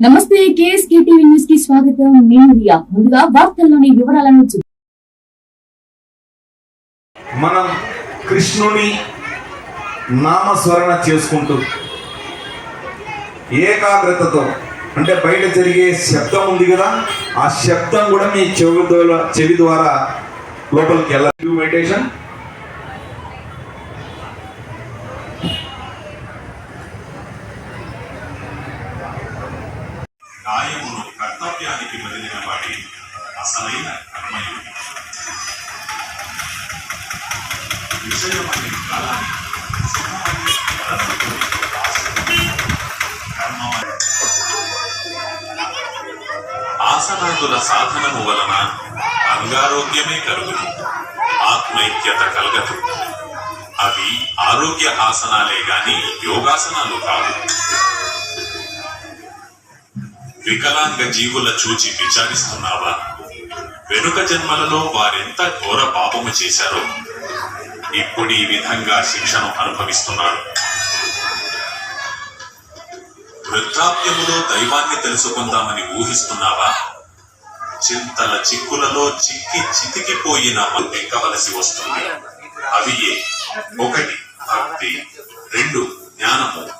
నమస్తే KSK TV న్యూస్కి స్వాగతం. నేను రియా. ముందుగా వార్తల్లోని వివరాలను మనం కృష్ణుని నామస్మరణ చేసుకుంటూ ఏకాగ్రతతో అంటే బయట జరిగే శబ్దం ఉంది కదా ఆ శబ్దం కూడా మీ చెవి ద్వారా చెవి ద్వారా లోపలికి వెళ్ళాలి. మెడిటేషన్ కర్తవ్యానికి బదిలిన అసలైన కర్మయోగి విషయమైన కాలాన్ని ఆసనాదుల సాధనము వలన అంగారోగ్యమే కలుగును ఆత్మైక్యత కలగదు. అవి ఆరోగ్య ఆసనాలే గాని యోగాసనాలు కావు. వికలాంగ జీవుల చూచి విచారిస్తున్నావా? వెనుక జన్మలలో వారెంత ఘోర పాపము చేశారో ఇప్పుడు ఈ విధంగా శిక్షను అనుభవిస్తున్నారు. వృద్ధాప్యములో దైవాన్ని తెలుసుకుందామని ఊహిస్తున్నావా? చింతల చిక్కులలో చిక్కి చితికిపోయిన ఎక్కవలసి వస్తుంది. అవి ఏ? ఒకటి భక్తి. రెండు జ్ఞానము.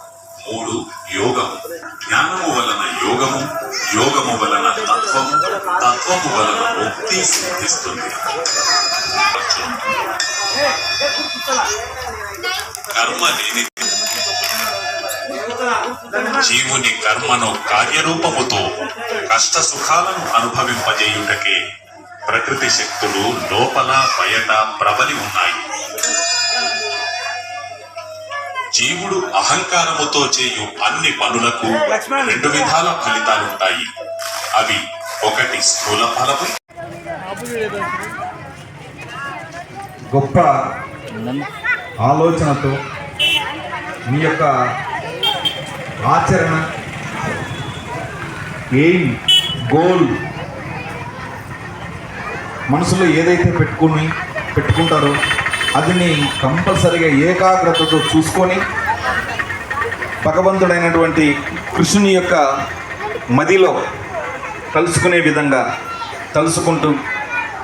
మూడు యోగము. జ్ఞానము వలన యోగము యోగము వలన తత్వము తత్వము వలన ముక్తి సిద్ధిస్తుంది. కర్మ లేని జీవుని కర్మను కార్యరూపముతో కష్ట సుఖాలను అనుభవింపజేయుటకే ప్రకృతి శక్తులు లోపల బయట ప్రబలి ఉన్నాయి. జీవుడు అహంకారముతో చేయు అన్ని పనులకు రెండు విధాల ఫలితాలుంటాయి. అవి ఒకటి స్థూల ఫలము గొప్ప ఆలోచనతో మీ యొక్క ఆచరణ ఎయిమ్ గోల్ మనసులో ఏదైతే పెట్టుకుని పెట్టుకుంటారో అదిని కంపల్సరిగా ఏకాగ్రతతో చూసుకొని భగవంతుడైనటువంటి కృష్ణుని యొక్క మదిలో కలుసుకునే విధంగా తలుసుకుంటూ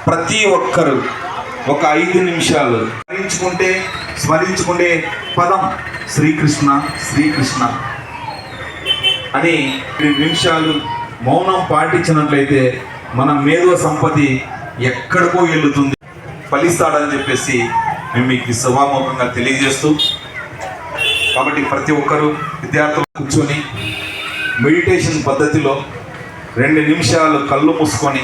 ప్రతి ఒక్కరు ఒక ఐదు నిమిషాలు స్మరించుకుంటే స్మరించుకునే పదం శ్రీకృష్ణ శ్రీకృష్ణ అని రెండు నిమిషాలు మౌనం పాటించినట్లయితే మన మేధో సంపత్తి ఎక్కడికో వెళ్తుంది ఫలిస్తాడని చెప్పేసి మేము మీకు సభాముఖంగా తెలియజేస్తూ కాబట్టి ప్రతి ఒక్కరూ విద్యార్థులు కూర్చొని మెడిటేషన్ పద్ధతిలో రెండు నిమిషాలు కళ్ళు మూసుకొని